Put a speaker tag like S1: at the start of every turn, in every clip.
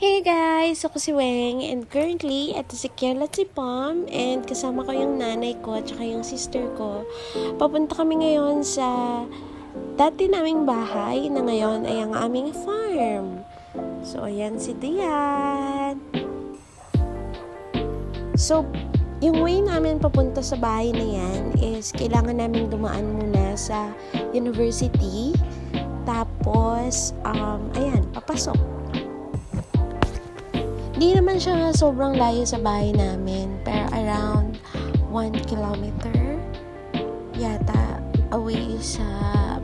S1: Hey guys! Ako si Weng and currently ito si Kiel at si Pam and kasama ko yung nanay ko at saka yung sister ko. Papunta kami ngayon sa dati naming bahay na ngayon ay ang aming farm. So ayan si Dian. So yung way namin papunta sa bahay na yan is kailangan namin dumaan muna sa university. Tapos, um, ayan, papasok. Di naman siya sobrang layo sa bahay namin, pero around 1 kilometer yata away sa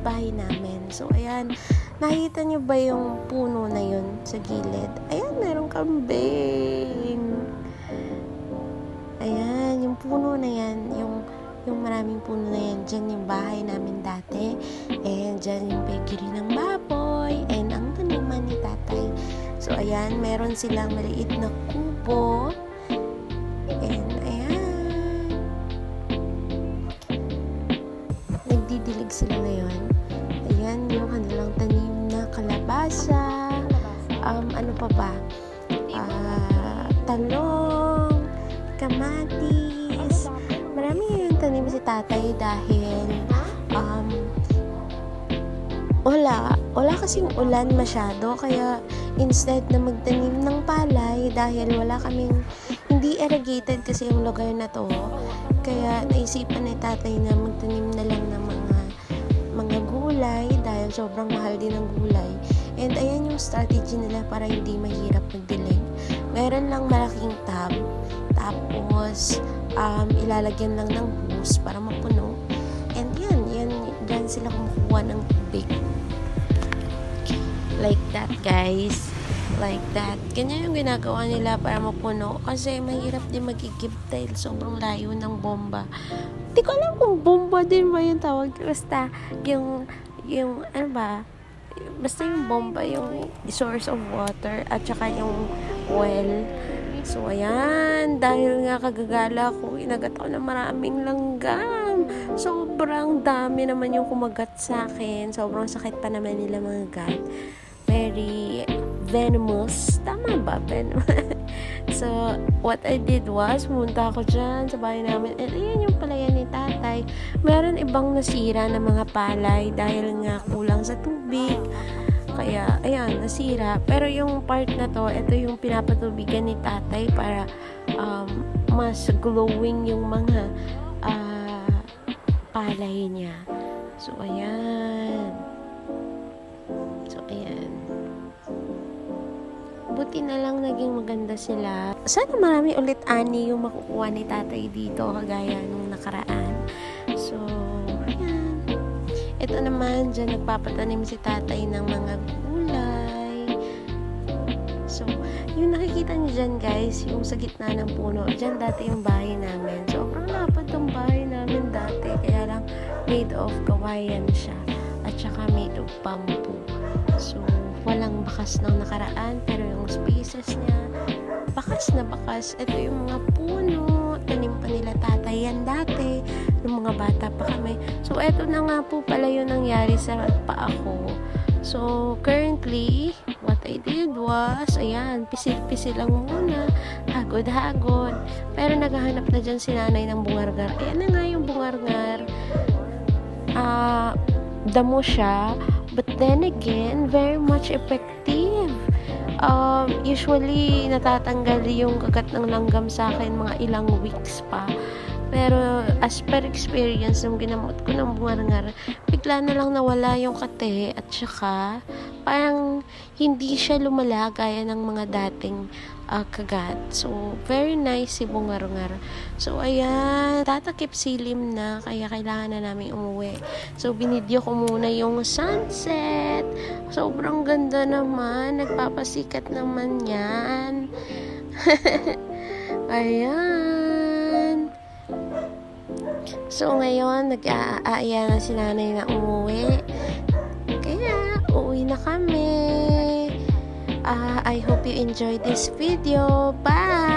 S1: bahay namin. So, ayan, nakita niyo ba yung puno na yun sa gilid? Ayan, merong kambing. Ayan, yung puno na yan, yung yung maraming puno na yan, dyan yung bahay namin dati. And dyan meron silang maliit na kubo. And, ayan. Nagdidilig sila ngayon. Ayan, yung kanilang tanim na kalabasa. Um, ano pa ba? Ah, talong, kamatis. Marami yung tanim si tatay dahil wala, wala kasing ulan masyado kaya instead na magtanim ng palay dahil wala kaming hindi irrigated kasi yung lugar na to. Kaya naisipan ni tatay na magtanim na lang ng mga mga gulay dahil sobrang mahal din ng gulay. And ayan yung strategy nila para hindi mahirap magdilig meron lang malaking tab. Tapos um, ilalagyan lang ng hose para mapuno. And yan, yan dyan sila kumukuha ng tubig. Like that guys. Like that. Ganyan yung ginagawa nila para mapuno. Kasi mahirap din magigib dahil sobrang layo ng bomba. Hindi ko alam kung bomba din ba yung tawag. Basta yung yung ano ba? Basta yung bomba yung source of water at saka yung well so ayan dahil nga kagagala ko inagat ako ng maraming langgam sobrang dami naman yung kumagat sa akin sobrang sakit pa naman nila mga gat very venomous. Tama ba? Venomous. so, what I did was, pumunta ako dyan sa bahay namin. And ayan yung palayan ni tatay. Meron ibang nasira na mga palay dahil nga kulang sa tubig. Kaya, ayan, nasira. Pero yung part na to, ito yung pinapatubigan ni tatay para um, mas glowing yung mga ah, palay niya. So, ayan. So, ayan. Buti na lang naging maganda sila. Sana marami ulit ani yung makukuha ni tatay dito kagaya nung nakaraan. So. Ito naman, dyan nagpapatanim si tatay ng mga gulay. So, yung nakikita niyo dyan guys, yung sa gitna ng puno, dyan dati yung bahay namin. Sobrang lapad yung bahay namin dati. Kaya lang, made of kawayan siya. At saka made of bamboo. So, walang bakas ng nakaraan, pero yung spaces niya, bakas na bakas. Ito yung mga puno, tanim pa nila tatay yan dati, yung mga bata pa kami. So, eto na nga po pala yung nangyari sa pa ako. So, currently, what I did was, ayan, pisil-pisil lang muna, hagod-hagod. Pero naghahanap na dyan si nanay ng bungargar. Ayan na nga yung bungargar. Ah, damo siya, but then again, very much effective. Um, usually, natatanggal yung kagat ng langgam sa akin mga ilang weeks pa. Pero, as per experience, nung ginamot ko ng bungarngar, bigla na lang nawala yung kate at saka, parang hindi siya lumala gaya ng mga dating ah, kagat. So, very nice si bungarngar. So, ayan, tatakip silim na, kaya kailangan na namin umuwi. So, binidyo ko muna yung sunset. Sobrang ganda naman. Nagpapasikat naman yan. ayan. So, ngayon, nag-aaya na si nanay na umuwi. Kaya, uuwi na kami. Ah, I hope you enjoyed this video. Bye!